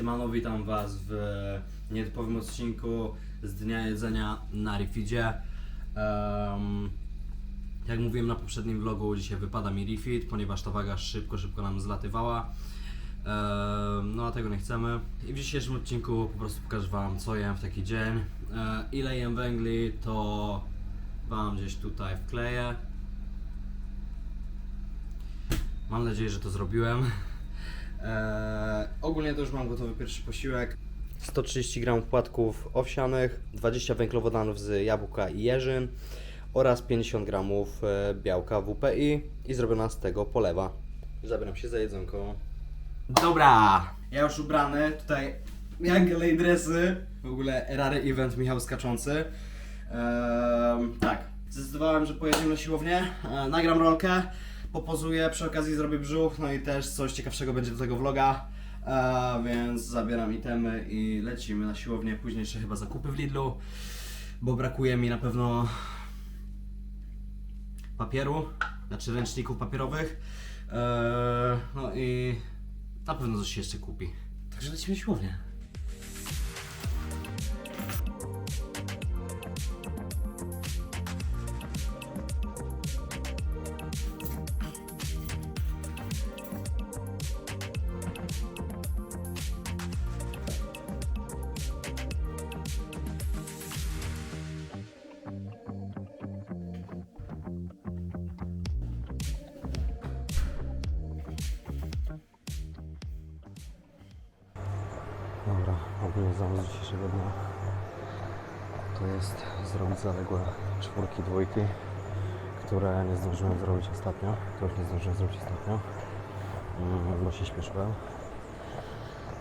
Siemano, witam Was w nietypowym odcinku z Dnia Jedzenia na Refidzie. Em, jak mówiłem na poprzednim vlogu, dzisiaj wypada mi refit, ponieważ ta waga szybko, szybko nam zlatywała. Em, no a tego nie chcemy. I w dzisiejszym odcinku po prostu pokażę Wam, co jem w taki dzień. E, ile jem węgli, to Wam gdzieś tutaj wkleję. Mam nadzieję, że to zrobiłem. Eee, ogólnie to już mam gotowy pierwszy posiłek. 130 g płatków owsianych, 20 węglowodanów z jabłka i jeżyn oraz 50 g e, białka WPI i zrobiona z tego polewa. Zabieram się za jedzonko. Dobra, ja już ubrany, tutaj jak lej dresy, w ogóle rary event Michał Skaczący. Eee, tak, zdecydowałem, że pojedziemy na siłownię, e, nagram rolkę, popozuję, przy okazji zrobię brzuch, no i też coś ciekawszego będzie do tego vloga, e, więc zabieram itemy i lecimy na siłownię, później jeszcze chyba zakupy w Lidlu, bo brakuje mi na pewno papieru, znaczy ręczników papierowych, e, no i na pewno coś jeszcze kupi. Także lecimy na siłownię. Dobra, ogólnie zamysł dzisiejszego dnia to jest zrobić zaległe czwórki, dwójki, które nie zdążyłem zrobić ostatnio, których nie zdążyłem zrobić ostatnio, mm, bo się śpieszyłem.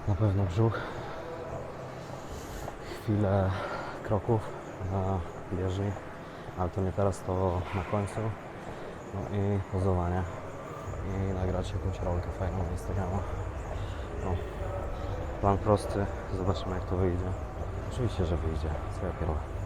Na pewno brzuch, chwilę kroków na bieżni, ale to nie teraz, to na końcu. No i pozowanie i nagrać jakąś rolkę fajną na Instagrama. No. Plan prosty, zobaczymy jak to wyjdzie. Oczywiście, że wyjdzie, co ja pierdolę.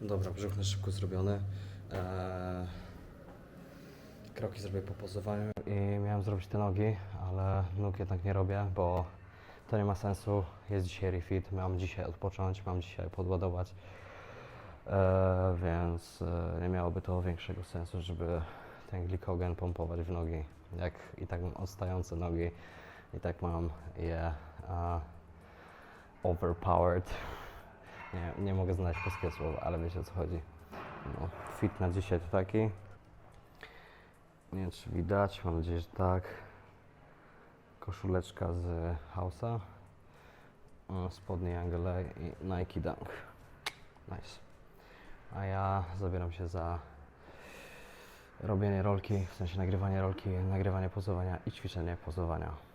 Dobra, brzuch na szybko zrobiony. Eee, kroki zrobię po pozowaniu i miałem zrobić te nogi, ale nóg jednak nie robię, bo to nie ma sensu. Jest dzisiaj refit, mam dzisiaj odpocząć, mam dzisiaj podładować. Eee, więc e, nie miałoby to większego sensu, żeby ten glikogen pompować w nogi. Jak i tak mam odstające nogi, i tak mam je e, overpowered. Nie, nie mogę znaleźć polskiego słowa, ale wiecie o co chodzi. No, fit na dzisiaj to taki. Nie wiem czy widać, mam nadzieję, że tak. Koszuleczka z House'a. Spodnie Angele i Nike Dunk. Nice. A ja zabieram się za robienie rolki, w sensie nagrywanie rolki, nagrywanie pozowania i ćwiczenie pozowania.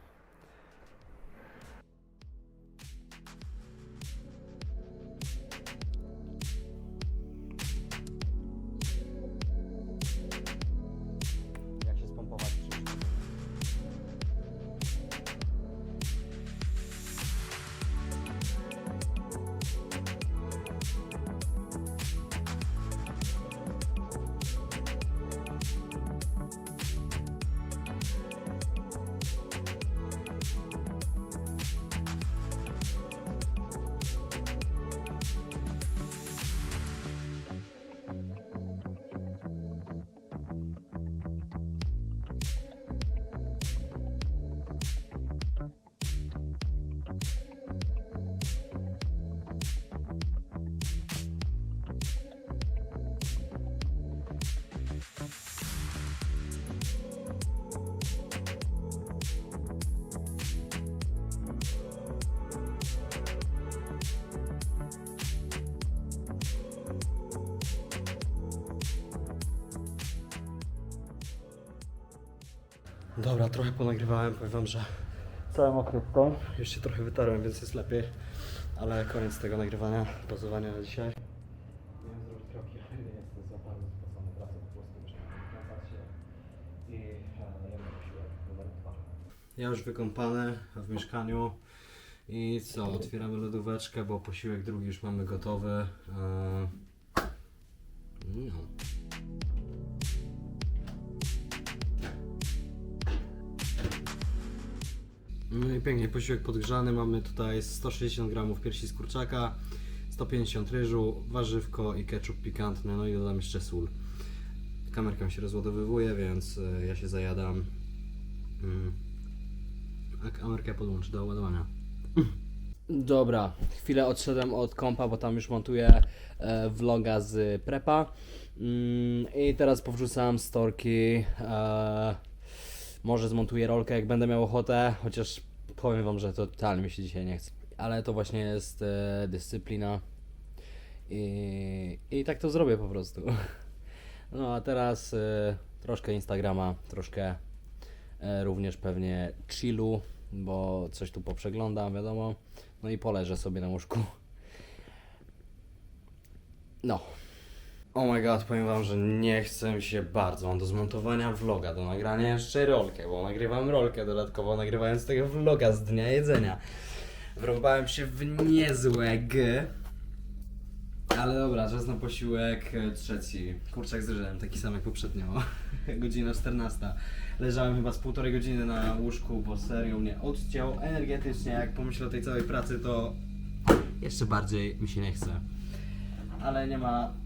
Dobra, trochę ponagrywałem, powiem wam, że całe mokre to. Już się trochę wytarłem, więc jest lepiej. Ale koniec tego nagrywania, pozowania na dzisiaj. Miałem zrobić kroki, ale nie jestem za bardzo spocony. Wracam po prostu już na kontakcie i e, jem posiłek numer dwa. Ja już wykąpany w mieszkaniu. I co, otwieramy lodóweczkę, bo posiłek drugi już mamy gotowy. E, No. No i pięknie, posiłek podgrzany. Mamy tutaj 160 gramów piersi z kurczaka, 150 ryżu, warzywko i ketchup pikantny, no i dodam jeszcze sól. Kamerka mi się rozładowywuje, więc e, ja się zajadam. Mm. A kamerkę podłączę do ładowania. Dobra, chwilę odszedłem od kompa, bo tam już montuję e, vloga z prepa. Mm, I teraz powrzucam storki. Może zmontuję rolkę, jak będę miał ochotę, chociaż powiem Wam, że to totalnie mi się dzisiaj nie chce. Ale to właśnie jest e, dyscyplina. I, I tak to zrobię po prostu. No a teraz e, troszkę Instagrama, troszkę e, również pewnie chillu, bo coś tu poprzeglądam, wiadomo. No i poleżę sobie na łóżku. No. Oh my god, powiem wam, że nie chcę się bardzo. Mam do zmontowania vloga, do nagrania jeszcze rolkę, bo nagrywam rolkę dodatkowo, nagrywając tego vloga z dnia jedzenia. Wrąbałem się w niezłe g. Ale dobra, czas na posiłek trzeci. Kurczak z ryżem, taki sam jak poprzednio. Godzina 14. Leżałem chyba z półtorej godziny na łóżku, bo serio mnie odciął energetycznie. Jak pomyślę o tej całej pracy, to jeszcze bardziej mi się nie chce. Ale nie ma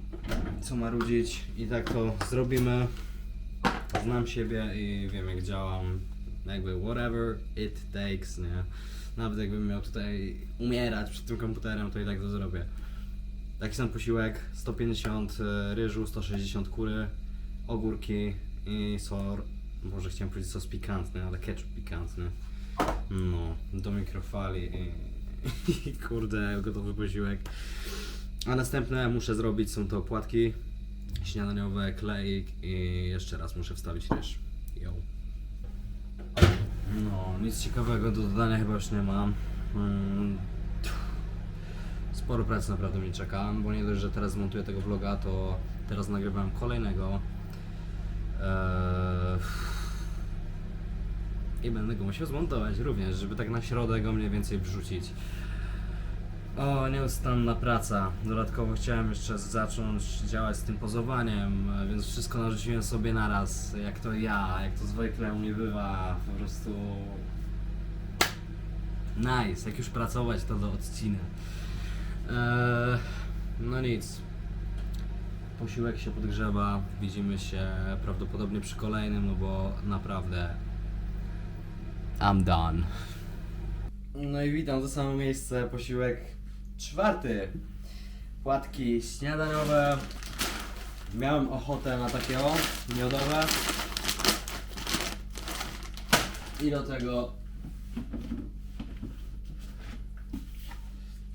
co marudzić i tak to zrobimy. Znam siebie i wiem jak działam. Jakby whatever it takes, nie? Nawet jakbym miał tutaj umierać przed tym komputerem, to i tak to zrobię. Taki sam posiłek, 150 ryżu, 160 kury, ogórki i sor, może chciałem powiedzieć sos pikantny, ale ketchup pikantny. No, do mikrofali i, i kurde, gotowy posiłek. A następne muszę zrobić są to płatki śniadaniowe, kleik i jeszcze raz muszę wstawić ryż. Yo. No, nic ciekawego do dodania chyba już nie mam. Mm, Sporo pracy naprawdę mnie czeka, bo nie dość, że teraz montuję tego vloga, to teraz nagrywam kolejnego. Eee, I będę go musiał zmontować również, żeby tak na środek go mniej więcej wrzucić. O, nieustanna praca. Dodatkowo chciałem jeszcze zacząć działać z tym pozowaniem, więc wszystko narzuciłem sobie naraz. Jak to ja, jak to zwykle u mnie bywa. Po prostu. Nice, jak już pracować, to do odciny. Eee, no nic. Posiłek się podgrzeba. Widzimy się prawdopodobnie przy kolejnym, no bo naprawdę. I'm done. No i witam, to samo miejsce, posiłek czwarty. Płatki śniadaniowe. Miałem ochotę na takie o, miodowe. I do tego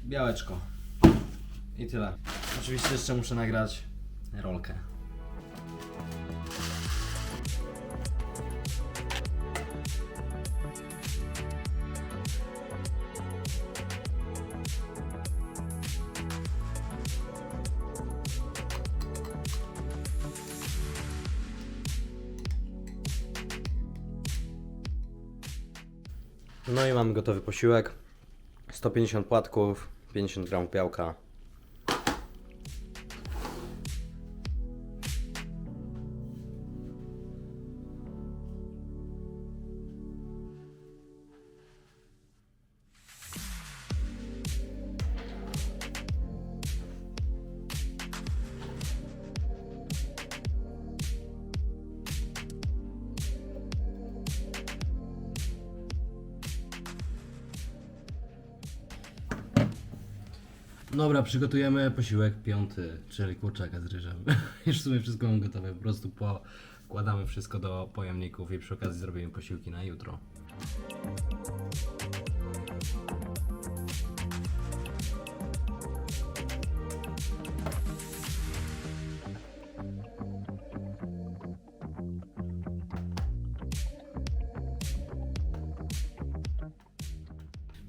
białeczko. I tyle. Oczywiście jeszcze muszę nagrać rolkę. No i mamy gotowy posiłek. 150 płatków, 50 gram białka. Dobra, przygotujemy posiłek piąty, czyli kurczaka z ryżem. Już w sumie wszystko mam gotowe, po prostu pokładamy wszystko do pojemników i przy okazji zrobimy posiłki na jutro.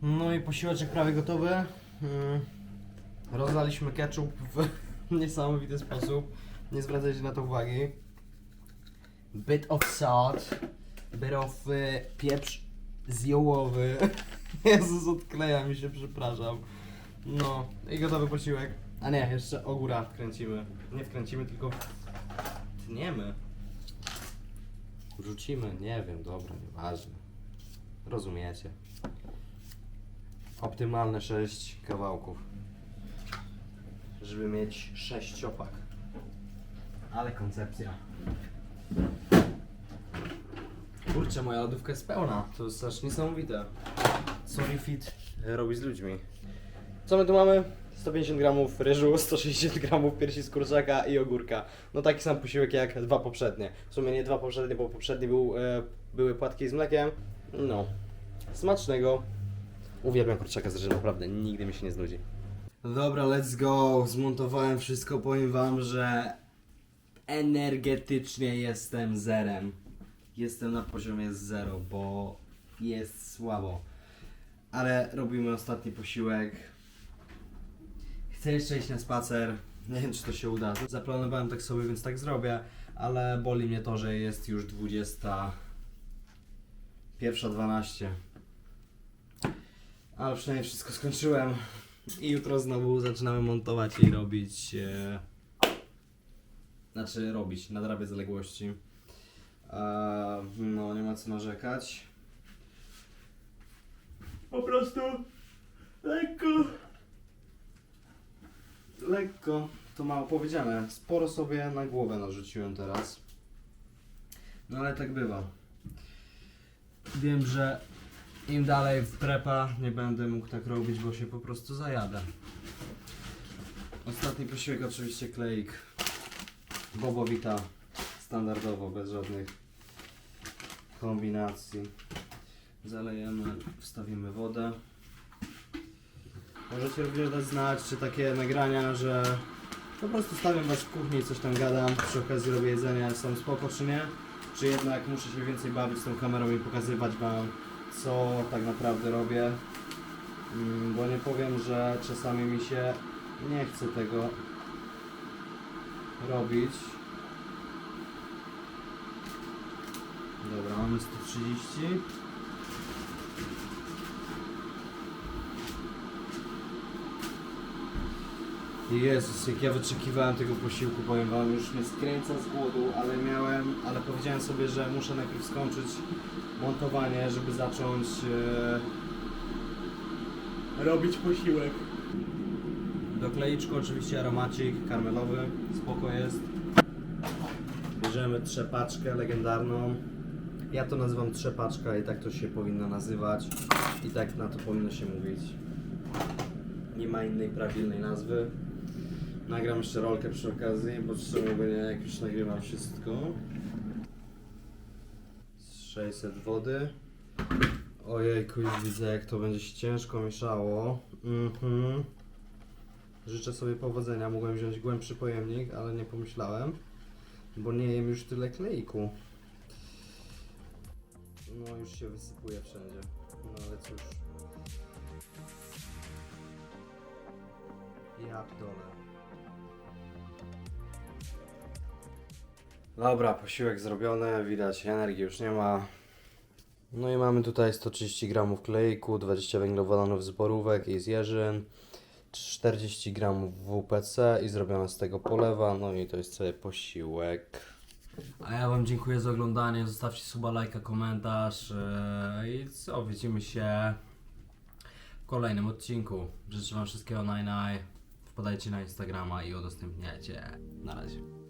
No i posiłeczek prawie gotowy. Rozlaliśmy ketchup w niesamowity sposób. Nie zwracajcie na to uwagi. Bit of salt. Bit of y, pieprz ziołowy. Jezus, odkleja mi się, przepraszam. No, i gotowy posiłek. A nie, jeszcze ogóra wkręcimy. Nie wkręcimy, tylko tniemy. Wrzucimy, nie wiem, dobra, nieważne. Rozumiecie. Optymalne 6 kawałków żeby mieć sześciopak. Ale koncepcja. Kurczę, moja lodówka jest pełna. To jest aż niesamowite. Sorry Fit robi z ludźmi. Co my tu mamy? 150 gramów ryżu, 160 gramów piersi z kurczaka i ogórka. No taki sam posiłek jak dwa poprzednie. W sumie nie dwa poprzednie, bo poprzednie był, e, były płatki z mlekiem. No, smacznego. Uwielbiam kurczaka z ryżem, naprawdę, nigdy mi się nie znudzi. Dobra, let's go. Zmontowałem wszystko. Powiem wam, że energetycznie jestem zerem. Jestem na poziomie zero, bo jest słabo. Ale robimy ostatni posiłek. Chcę jeszcze iść na spacer. Nie wiem, czy to się uda. Zaplanowałem tak sobie, więc tak zrobię. Ale boli mnie to, że jest już 20. Pierwsza 12. Ale przynajmniej wszystko skończyłem. I jutro znowu zaczynamy montować i robić. E, znaczy robić, nadrabiać zaległości. E, no, nie ma co narzekać. Po prostu lekko. Lekko, to mało powiedziane. Sporo sobie na głowę narzuciłem teraz. No ale tak bywa. Wiem, że im dalej w prepa nie będę mógł tak robić, bo się po prostu zajadę. Ostatni posiłek oczywiście kleik. Bobowita. Standardowo, bez żadnych kombinacji. Zalejemy, wstawimy wodę. Możecie również dać znać, czy takie nagrania, że po prostu stawiam was w kuchni i coś tam gadam, przy okazji robię jedzenie, są spoko czy nie? Czy jednak muszę się więcej bawić tą kamerą i pokazywać wam co tak naprawdę robię, Mm, bo nie powiem, że czasami mi się nie chce tego robić. Dobra, mamy 130. Jezus, jak ja wyczekiwałem tego posiłku, powiem wam, już mnie skręca z głodu, ale miałem, ale powiedziałem sobie, że muszę najpierw skończyć montowanie, żeby zacząć e, robić posiłek. Do klejczku oczywiście aromacik karmelowy, spoko jest. Bierzemy trzepaczkę legendarną. Ja to nazywam trzepaczka i tak to się powinno nazywać. I tak na to powinno się mówić. Nie ma innej prawilnej nazwy. Nagram jeszcze rolkę przy okazji, bo czemu by jak już nagrywam wszystko. 600 wody. Ojejku, już widzę jak to będzie się ciężko mieszało. Mhm. Życzę sobie powodzenia. Mogłem wziąć głębszy pojemnik, ale nie pomyślałem, bo nie jem już tyle klejku. No już się wysypuje wszędzie. No ale cóż. Ja dole. Dobra, posiłek zrobiony, widać energii już nie ma. No i mamy tutaj 130 gramów klejku, 20 węglowodanów z borówek i z jeżyn, 40 gramów WPC i zrobiona z tego polewa, no i to jest cały posiłek. A ja Wam dziękuję za oglądanie, zostawcie suba, lajka, komentarz yy, i co, widzimy się w kolejnym odcinku. Życzę Wam wszystkiego naj, naj. Wpadajcie na Instagrama i udostępniajcie. Na razie.